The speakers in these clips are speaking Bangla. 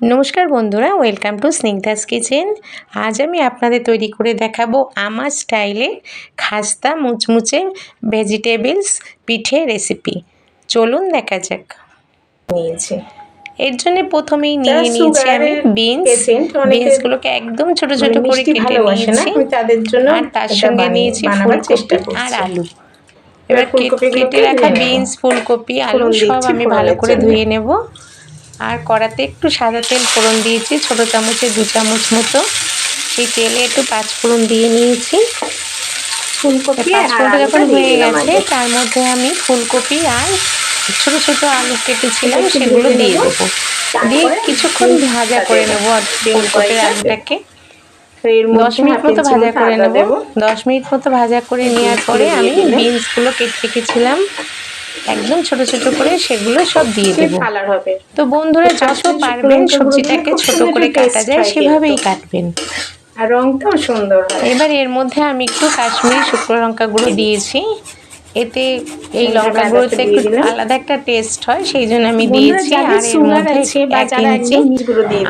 নমস্কার বন্ধুরা ওয়েলকাম টু স্নিগ্ধাস কিচেন। আজ আমি আপনাদের তৈরি করে দেখাবো আমার স্টাইলে খাস্তা মুচমুচে ভেজিটেবলস পিঠে রেসিপি। চলুন দেখা যাক। নিয়েছি। এর জন্য প্রথমেই নিয়ে নিয়েছি আমি বিনস বিনসগুলোকে একদম ছোট ছোট মানে করে কেটে নিয়েছি। তাদের জন্য আর তার সঙ্গে নিয়েছি ফুলকপি আর আলু। এবার কেটে রাখা বিনস ফুলকপি আলু সব আমি ভালো করে ধুয়ে নেব। কড়াতে একটু সাদা তেল ফোড়ন দিয়েছি ছোট চামচে দু চামচ মতো। সেই তেলে একটু পাঁচ ফোড়ন দিয়ে নিয়েছি। ফুলকপি পাঁচ আর যখন হয়ে গেছে তার মধ্যে আমি ফুলকপি আর ছোট ছোট আলু কেটেছিলাম সেগুলো দিয়ে। দেবো। দিয়ে কিছুক্ষণ ভাজা করে নেব। আর ফুলকপির আলুটাকে দশ মিনিট মতো ভাজা করে নেব। দশ মিনিট মতো ভাজা করে নেওয়ার পরে আমি বিনসগুলো কেটে রেখেছিলাম। একদম ছোট ছোট করে সেগুলো সব দিয়ে দেব। কালার হবে। তো বন্ধুরা যত পারবেন সবজিটাকে ছোট করে কাটা যায় সেভাবেই কাটবেন। আর রংটাও সুন্দর এবার এর মধ্যে আমি একটু কাশ্মীরি শুকনো লঙ্কা গুঁড়ো দিয়েছি। এতে এই লঙ্কা গুঁড়োতে একটু আলাদা একটা টেস্ট হয় সেই জন্য আমি দিয়েছি আর এর মধ্যে এক ইঞ্চি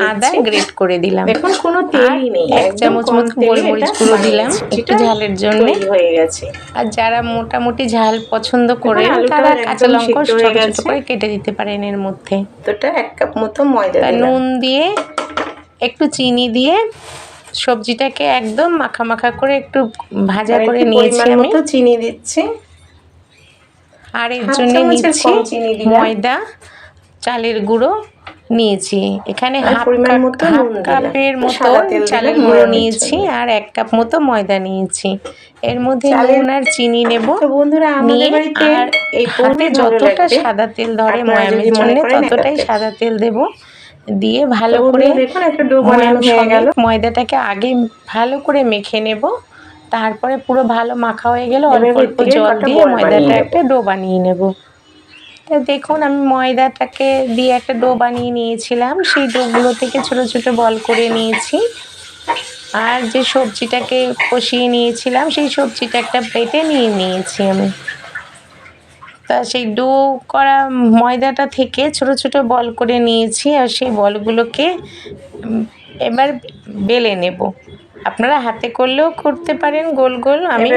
আদা। গ্রেট করে দিলাম। দেখুন কোনো তেলই নেই এক চামচ মতো তেলে গোলমরিচ গুঁড়ো দিলাম একটু ঝালের জন্য। হয়ে গেছে। আর যারা মোটামুটি ঝাল পছন্দ করে তারা কাঁচা লঙ্কা ছোট ছোট করে কেটে দিতে পারেন এর মধ্যে। তোটা এক কাপ মতো ময়দা নুন দিয়ে একটু চিনি দিয়ে সবজিটাকে একদম মাখা মাখা করে একটু ভাজা করে নিয়েছি আমি। চিনি দিচ্ছি। আর এর জন্য নিচ্ছি চিনি ময়দা চালের গুঁড়ো নিয়েছি। এখানে হাফ। কাপের মতো চালের গুঁড়ো নিয়েছি আর এক কাপ মতো ময়দা নিয়েছি। এর মধ্যে নুন আর চিনি নেব। বন্ধুরা নিয়ে আর হাতে যতটা সাদা তেল ধরে ময়ামের মনে জন্য ততটাই সাদা তেল দেব। দিয়ে ভালো করে দেখুন একটা ডো বানানো ময়াম হয়ে সমেত গেল। ময়দাটাকে আগে ভালো করে মেখে নেব। তারপরে পুরো ভালো মাখা হয়ে গেলে অল্প অল্প জল দিয়ে ময়দাটা একটা ডো বানিয়ে নেব। তো দেখুন আমি ময়দাটাকে দিয়ে একটা ডো বানিয়ে নিয়েছিলাম। সেই ডোগুলো থেকে ছোট ছোট বল করে নিয়েছি। আর যে সবজিটাকে কষিয়ে নিয়েছিলাম সেই সবজিটা একটা প্লেটে নিয়ে নিয়েছি আমি। তা সেই ডো করা ময়দাটা থেকে ছোট ছোট বল করে নিয়েছি আর সেই বলগুলোকে এবার বেলে নেব। আপনারা হাতে করলেও করতে পারেন গোল গোল। আমি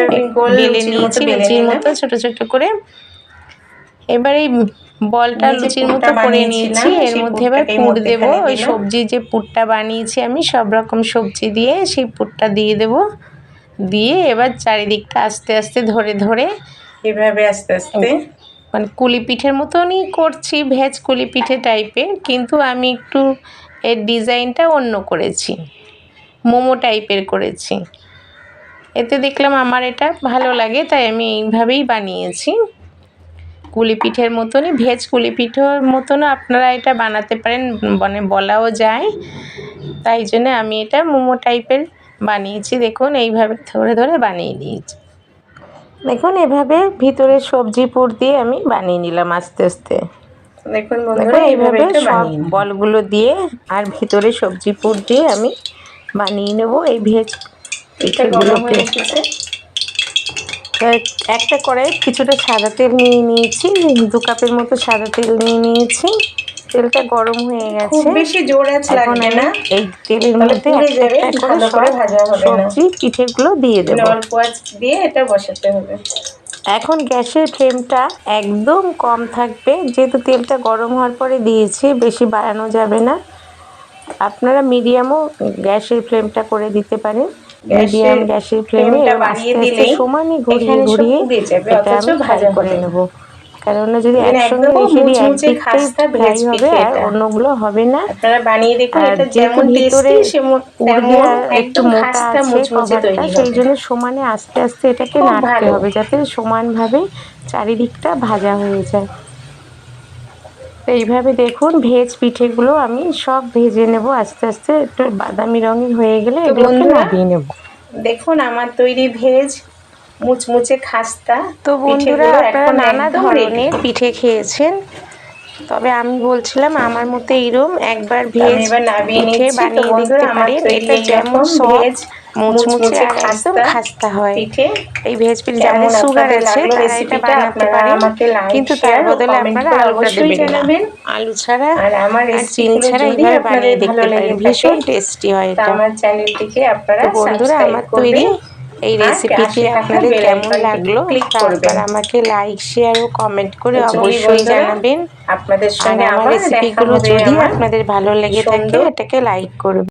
বেলে নিয়েছি লুচির মতো ছোট ছোট করে। এবার এই বলটা লুচির মতো করে নিয়েছি। এর মধ্যে এবার পুর দেবো। ওই। সবজি যে পুরটা বানিয়েছি আমি সব রকম সবজি দিয়ে সেই পুরটা দিয়ে দেবো। দিয়ে এবার চারিদিকটা আস্তে আস্তে ধরে ধরে এভাবে আস্তে আস্তে। মানে কুলি পিঠের মতনই করছি ভেজ কুলি পিঠে টাইপের কিন্তু আমি একটু এর ডিজাইনটা অন্য করেছি। মোমো টাইপের করেছি। এতে দেখলাম আমার এটা ভালো লাগে তাই আমি এইভাবেই বানিয়েছি। কুলি পিঠের মতনই ভেজ কুলি পিঠের মতনও আপনারা এটা বানাতে পারেন মানে বলাও যায়। তাই জন্য আমি এটা মোমো টাইপের বানিয়েছি দেখুন এইভাবে ধরে ধরে বানিয়ে নিয়েছি দেখুন এভাবে ভিতরে সবজি পুর দিয়ে আমি বানিয়ে নিলাম আস্তে আস্তে। দেখুন এইভাবে সব বলগুলো দিয়ে আর ভিতরে সবজি পুর দিয়ে আমি বানিয়ে নেব এই ভেজ হয়ে পিঠেগুলোকে একটা কড়াই কিছুটা সাদা তেল নিয়ে নিয়েছি দু কাপের মতো সাদা তেল নিয়ে নিয়েছি। তেলটা গরম হয়ে খুব গেছে। বেশি জোর আঁচ লাগবে না। এই তেলের মধ্যে একটা করে ভালো করে ভাজা হবে না। সবজি পিঠেগুলো দিয়ে দেবো। অল্প আঁচ দিয়ে এটা বসাতে হবে। এখন গ্যাসের ফ্লেমটা একদম কম থাকবে। যেহেতু তেলটা গরম হওয়ার পরে দিয়েছি বেশি বাড়ানো যাবে না। আপনারা মিডিয়ামও গ্যাসের ফ্লেমটা করে দিতে পারেন। মিডিয়াম গ্যাসের ফ্লেমে আস্তে আস্তে সমানই ঘুরিয়ে ঘুরিয়ে এটা আমি ফ্রাই ভাজা করে। নেব। কেননা যদি একসঙ্গে রেখে দিই একদিকটাই ফ্রাই হবে আর অন্যগুলো হবে না। আপনারা বানিয়ে দেখুন এটা যেমন ভিতরে সেমন একটু মোটা আছে কভারটা সেই জন্য সমানে আস্তে আস্তে এটাকে নাড়তে হবে যাতে সমানভাবে চারিদিকটা ভাজা হয়ে যায়। তো এইভাবে দেখুন ভেজ পিঠেগুলো আমি সব ভেজে নেব আস্তে আস্তে। একটু বাদামি রঙের হয়ে গেলে এগুলোকে নামিয়ে নেব। দেখুন আমার তৈরি ভেজ মুচমুচে খাস্তা। তো বন্ধুরা আপনারা নানা ধরনের পিঠে খেয়েছেন। তবে আমি বলছিলাম আমার মতে এইরকম একবার ভেজ তো বানিয়ে দেখতে পারেন। এটা যেমন সফট মুচমুচে আর একদম খাস্তা হয়। এই ভেজ কেমন যাদের সুগার আছে তারা এটা বানাতে পারেন। কিন্তু তার বদলে আপনারা আলুটা দেবেন আলু ছাড়া আর আমার চিনি ছাড়া এইভাবে বানিয়ে দেখতে পারেন। ভীষণ টেস্টি হয় এটা। আমার চ্যানেলটিকে আপনারা বন্ধুরা আমার তৈরি এই রেসিপিটি আপনাদের কেমন লাগল? তারপর আমাকে লাইক শেয়ার ও কমেন্ট করে অবশ্যই জানাবেন। আপনাদের সঙ্গে আমার রেসিপিগুলো যদি আপনাদের ভালো লেগে থাকে এটাকে লাইক করবেন